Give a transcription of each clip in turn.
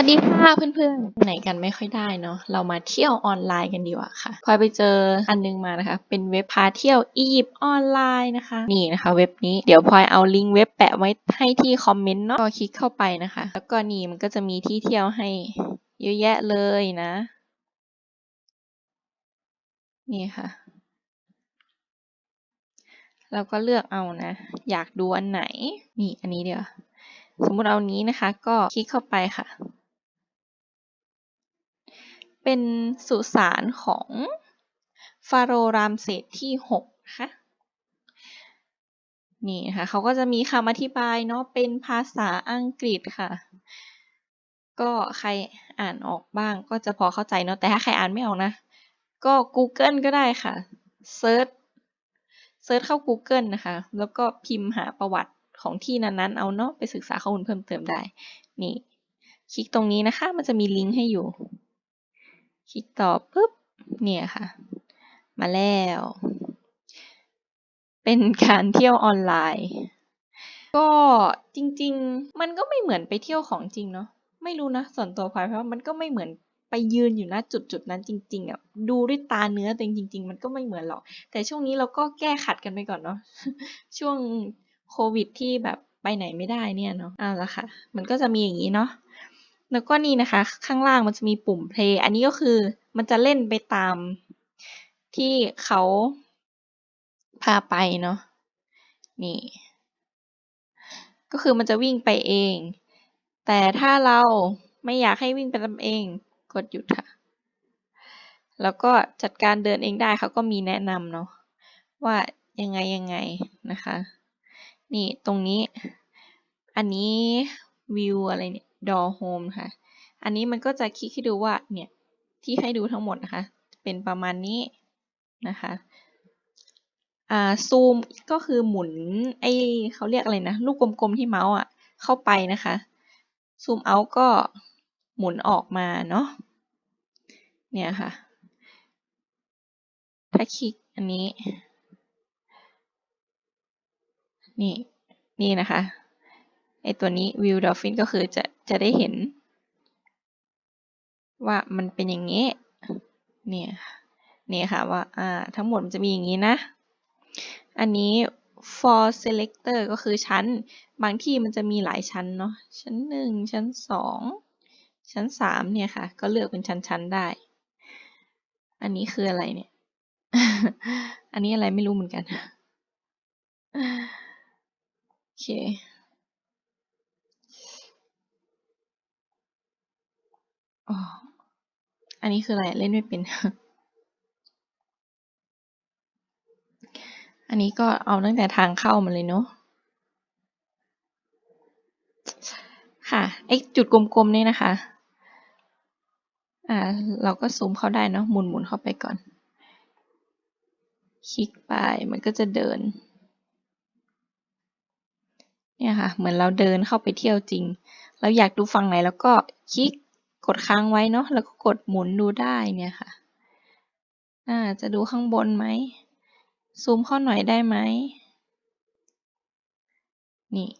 วัสดีค่ะเพื่อนๆไหนกันไม่ค่อยได้เนาะเรามาเที่ยวออนไลน์กันดีกว่าค่ะพลอยไปเจออันนึงมานะคะ เป็นเว็บพาเที่ยวอียิปต์ออนไลน์นะคะ นี่นะคะ เว็บนี้เดี๋ยวพลอยเอาลิงก์เว็บแปะไว้ให้ที่คอมเมนต์เนาะก็คลิกเข้าไปนะคะ แล้วก็นี่มันก็จะมีที่เที่ยวให้เยอะแยะเลยนะ นี่ค่ะเราก็เลือกเอานะ อยากดูอันไหน นี่อันนี้เดี๋ยว สมมุติเอานี้นะคะ ก็คลิกเข้าไปค่ะ เป็นสุสานของฟาโรห์รามเสสที่หกนะคะนี่นะคะเขาก็จะมีคำอธิบายเนาะเป็นภาษาอังกฤษค่ะ ก็ใครอ่านออกบ้างก็จะพอเข้าใจเนาะแต่ถ้าใครอ่านไม่ออกนะ ก็ Google ก็ได้ค่ะเซิร์ชเซิร์ชเข้า Google นะคะ แล้วก็พิมพ์หาประวัติของที่นั้นๆ เอาเนาะไปศึกษาข้อมูลเพิ่มเติมได้ นี่ คลิกตรงนี้นะคะ มันจะมีลิงก์ให้อยู่ คลิกต่อปุ๊บเนี่ยค่ะ มาแล้ว เป็นการเที่ยวออนไลน์ ก็จริง ๆ มันก็ไม่เหมือนไปเที่ยวของจริงเนาะไม่รู้นะส่วนตัวพลอยเพราะมันก็ไม่เหมือนไปยืนอยู่ณจุดจุดนั้นจริงๆอะดูด้วยตาเนื้อตัวเองจริง ๆ มันก็ไม่เหมือนหรอก แต่ช่วงนี้เราก็แก้ขัดกันไปก่อนเนาะช่วงโควิดที่แบบไปไหนไม่ได้เนี่ยเนาะเอาละค่ะ มันก็จะมีอย่างนี้เนาะ แล้วก็นี่นะคะ ข้างล่างมันจะมีปุ่ม play อันนี้ก็คือมันจะเล่นไปตามที่เขาพาไปเนาะนี่ ก็คือมันจะวิ่งไปเอง แต่ถ้าเราไม่อยากให้วิ่งไปตามเอง กดหยุดค่ะ แล้วก็จัดการเดินเองได้เขาก็มีแนะนำเนาะว่ายังไงยังไงนะคะ นี่ตรงนี้ อันนี้วิวอะไรเนี่ย door home ค่ะ อันนี้มันก็จะคลิกให้ดูว่าเนี่ยที่ให้ดูทั้งหมดนะคะ เป็นประมาณนี้นะคะอ่าซูมก็คือหมุนไอเขาเรียกอะไรนะ ลูกกลมๆที่เมาส์อะเข้าไปนะคะซูมเอาก็หมุนออกมาเนาะเนี่ยค่ะ ถ้าคลิกอันนี้ นี่ นี่นะคะไอตัวนี้ view dolphin ก็คือจะ จะได้เห็น ว่ามันเป็นอย่างนี้ เนี่ยเนี่ยค่ะว่าอ่าทั้งหมดมันจะมีอย่างนี้นะ อันนี้ for selector ก็คือชั้น บางที่มันจะมีหลายชั้นเนาะ ชั้นหนึ่งชั้นสองชั้นสามเนี่ยค่ะ ก็เลือกเป็นชั้นๆได้ อันนี้คืออะไรเนี่ย อันนี้อะไรไม่รู้เหมือนกัน โอเค อ๋อ อันนี้คืออะไร เล่นไม่เป็น อันนี้ก็เอาตั้งแต่ทางเข้ามาเลยเนาะ ค่ะ ไอจุดกลมๆนี่นะคะ อ่า เราก็ซูมเข้าได้เนาะ หมุนๆเข้าไปก่อน คลิกไป มันก็จะเดิน เนี่ยค่ะ เหมือนเราเดินเข้าไปเที่ยวจริง เราอยากดูฝั่งไหนแล้วก็คลิก กดค้างไว้เนาะแล้วก็กดหมุนดูได้เนี่ยค่ะ อ่า จะดูข้างบนไหม ซูมเข้าหน่อยได้ไหม นี่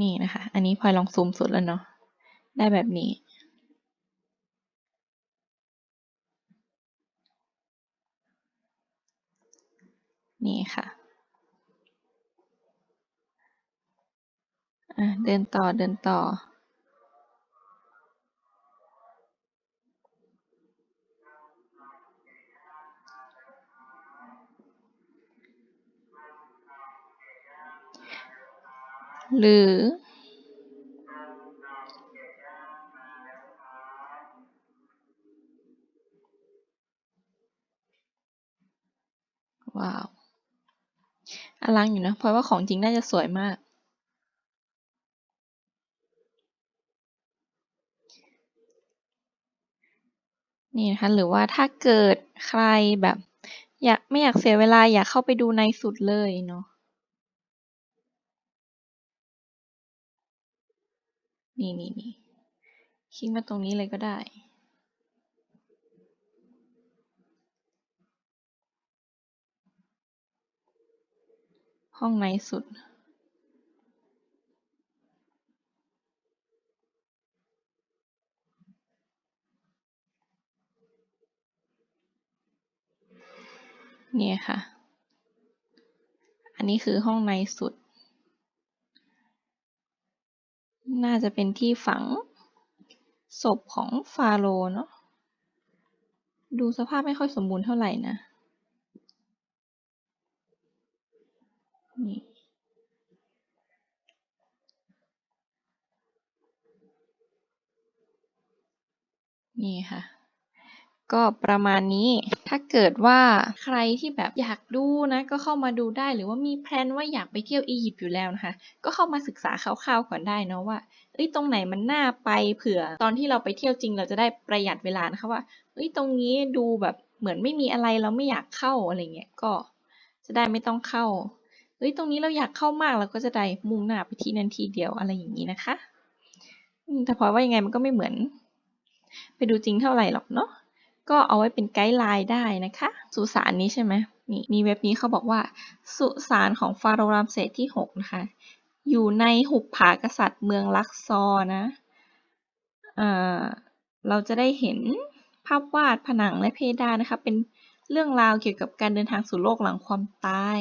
นี่นะคะ อันนี้พลอยลองซูมสุดแล้วเนาะ ได้แบบนี้นี่ค่ะ อะ เดินต่อเดินต่อ หรือ ว้าว อลังอยู่นะ เพราะว่าของจริงน่าจะสวยมาก นี่นะคะ หรือว่าถ้าเกิดใครแบบ อยากไม่อยากเสียเวลาอยากเข้าไปดูในสุดเลยเนาะนี่นี่นี่คลิกมาตรงนี้เลยก็ได้ ห้องในสุด เนี่ยค่ะ อันนี้คือห้องในสุด น่าจะเป็นที่ฝังศพของฟาโรเนาะ ดูสภาพไม่ค่อยสมบูรณ์เท่าไหร่นะ นี่นี่ค่ะ ก็ประมาณนี้ ถ้าเกิดว่าใครที่แบบอยากดูนะก็เข้ามาดูได้หรือว่ามีแพลนว่าอยากไปเที่ยวอียิปต์อยู่แล้วนะคะ ก็เข้ามาศึกษาคร่าวๆก่อนได้เนาะว่าเอ้ยตรงไหนมันน่าไปเผื่อ ตอนที่เราไปเที่ยวจริงเราจะได้ประหยัดเวลานะคะว่าเอ้ยตรงนี้ดูแบบเหมือนไม่มีอะไรเราไม่อยากเข้าอะไรเงี้ยก็จะได้ไม่ต้องเข้าเฮ้ยตรงนี้เราอยากเข้ามากเราก็จะได้มุ่งหน้าไปที่นั่นทีเดียวอะไรอย่างนี้นะคะแต่พอว่ายังไงมันก็ไม่เหมือน ไปดูจริงเท่าไหร่หรอกเนาะ ก็เอาไว้เป็นไกด์ไลน์ได้นะคะ สุสานนี้ใช่ไหมนี่มีเว็บนี้เขาบอกว่า สุสานของฟาโรห์รามเสสที่ 6 นะคะ อยู่ในหุบผากษัตริย์เมืองลักซอนะเอ่อเราจะได้เห็นภาพวาดผนังและเพดานนะคะ เป็นเรื่องราวเกี่ยวกับการเดินทางสู่โลกหลังความตาย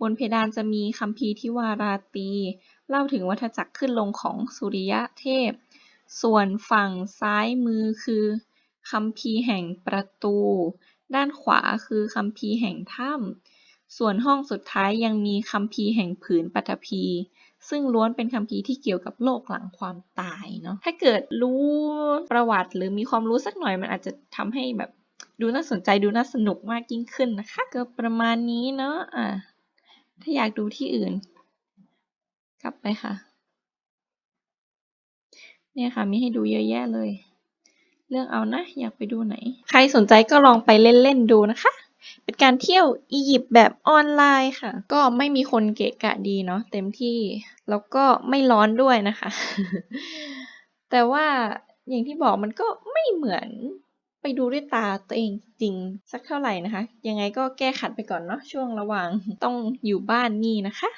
บนเพดานจะมีคัมภีร์ที่วาราตี เล่าถึงวัฏจักรขึ้นลงของสุริยะเทพ ส่วนฝั่งซ้ายมือคือ คัมภีร์แห่งประตู ด้านขวาคือคัมภีร์แห่งถ้ำส่วนห้องสุดท้ายยังมีคัมภีร์แห่งผืนปฐพีซึ่งล้วนเป็นคัมภีร์ที่เกี่ยวกับโลกหลังความตายเนาะถ้าเกิดรู้ประวัติหรือมีความรู้สักหน่อยมันอาจจะทำให้แบบดูน่าสนใจดูน่าสนุกมากยิ่งขึ้นนะคะ ก็ประมาณนี้เนาะอะถ้าอยากดูที่อื่น กลับไปค่ะ เนี่ยค่ะมีให้ดูเยอะแยะเลย เลือกเอานะ อยากไปดูไหน ใครสนใจก็ลองไปเล่นๆดูนะคะ เป็นการเที่ยวอียิปต์แบบออนไลน์ค่ะ ก็ไม่มีคนเกะกะดีเนาะเต็มที่ แล้วก็ไม่ร้อนด้วยนะคะ แต่ว่าอย่างที่บอกมันก็ไม่เหมือนไปดูด้วยตาตัวเองจริงสักเท่าไหร่นะคะ ยังไงก็แก้ขัดไปก่อนเนาะช่วงระหว่างต้องอยู่บ้านนี่นะคะ